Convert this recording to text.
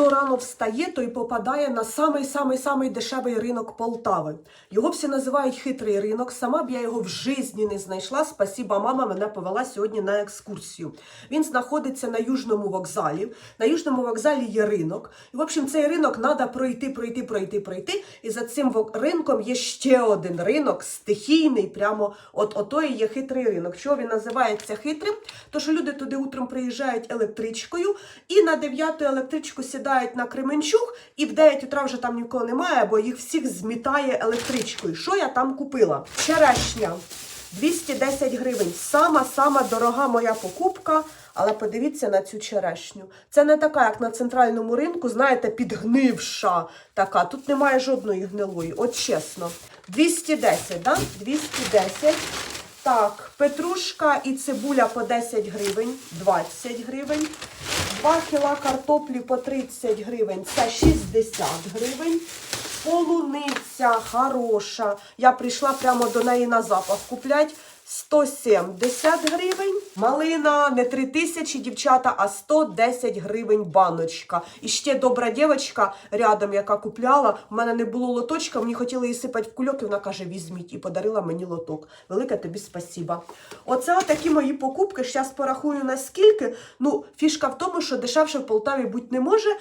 Хто рано встає, той попадає на самий-самий-самий дешевий ринок Полтави. Його всі називають хитрий ринок. Сама б я його в житті не знайшла. Спасіба, мама мене повела сьогодні на екскурсію. Він знаходиться на Южному вокзалі. На Южному вокзалі є ринок. І, в общем, цей ринок треба пройти, пройти, пройти, пройти. І за цим ринком є ще один ринок, стихійний, прямо от ото і є хитрий ринок. Чого він називається хитрим? То що люди туди утром приїжджають електричкою і на 9 електричку сідають на Кременчуг, і в 9 утра вже там нікого немає, бо їх всіх змітає електричкою. Що я там купила? Черешня. 210 гривень. Сама-сама дорога моя покупка. Але подивіться на цю черешню. Це не така, як на центральному ринку, знаєте, підгнивша така. Тут немає жодної гнилої, от чесно. 210, да? 210. Так, петрушка і цибуля по 10 гривень, 20 гривень. 2 кіла картоплі по 30 гривень, це 60 гривень. Полуниця хороша. Я прийшла прямо до неї на запах куплять. 170 гривень. Малина не 3 тисячі, дівчата, а 110 гривень баночка. І ще добра дівчинка рядом, яка купляла. У мене не було лоточка, мені хотіли її сипати в кульок, і вона каже, візьміть. І подарила мені лоток. Велике тобі спасіба. Оце отакі мої покупки. Зараз порахую наскільки. Ну, фішка в тому, що дешевше в Полтаві бути не може.